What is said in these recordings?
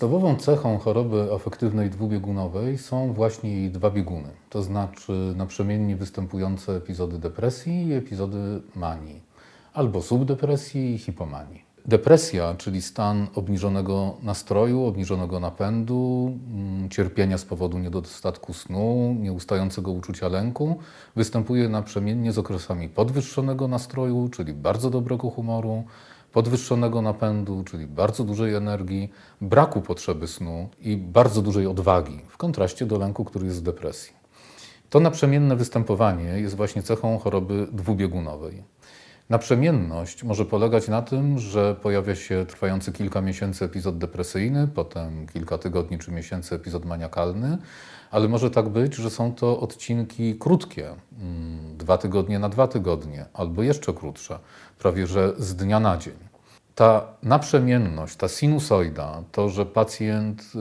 Podstawową cechą choroby afektywnej dwubiegunowej są właśnie jej dwa bieguny, to znaczy naprzemiennie występujące epizody depresji i epizody manii, albo subdepresji i hipomanii. Depresja, czyli stan obniżonego nastroju, obniżonego napędu, mm, cierpienia z powodu niedostatku snu, nieustającego uczucia lęku, występuje naprzemiennie z okresami podwyższonego nastroju, czyli bardzo dobrego humoru, podwyższonego napędu, czyli bardzo dużej energii, braku potrzeby snu i bardzo dużej odwagi, w kontraście do lęku, który jest w depresji. To naprzemienne występowanie jest właśnie cechą choroby dwubiegunowej. Naprzemienność może polegać na tym, że pojawia się trwający kilka miesięcy epizod depresyjny, potem kilka tygodni czy miesięcy epizod maniakalny, ale może tak być, że są to odcinki krótkie, mm, dwa tygodnie na dwa tygodnie, albo jeszcze krótsze, prawie że z dnia na dzień. Ta naprzemienność, ta sinusoida, to, że pacjent y,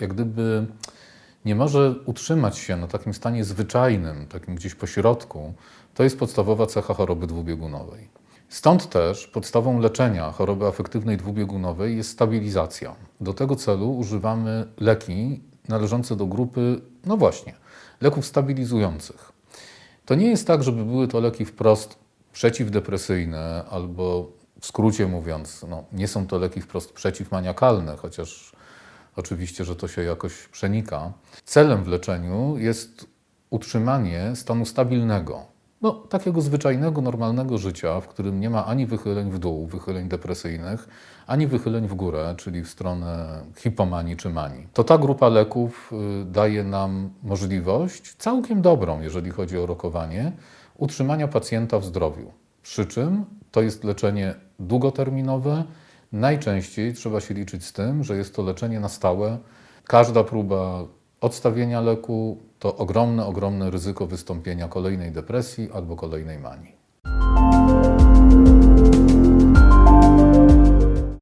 jak gdyby nie może utrzymać się na takim stanie zwyczajnym, takim gdzieś pośrodku, to jest podstawowa cecha choroby dwubiegunowej. Stąd też podstawą leczenia choroby afektywnej dwubiegunowej jest stabilizacja. Do tego celu używamy leki należące do grupy, no właśnie, leków stabilizujących. To nie jest tak, żeby były to leki wprost przeciwdepresyjne albo w skrócie mówiąc, no, nie są to leki wprost przeciwmaniakalne, chociaż oczywiście, że to się jakoś przenika. Celem w leczeniu jest utrzymanie stanu stabilnego, no, takiego zwyczajnego, normalnego życia, w którym nie ma ani wychyleń w dół, wychyleń depresyjnych, ani wychyleń w górę, czyli w stronę hipomanii czy manii. To ta grupa leków y, daje nam możliwość, całkiem dobrą, jeżeli chodzi o rokowanie, utrzymania pacjenta w zdrowiu. Przy czym to jest leczenie długoterminowe. Najczęściej trzeba się liczyć z tym, że jest to leczenie na stałe. Każda próba odstawienia leku to ogromne, ogromne ryzyko wystąpienia kolejnej depresji albo kolejnej manii.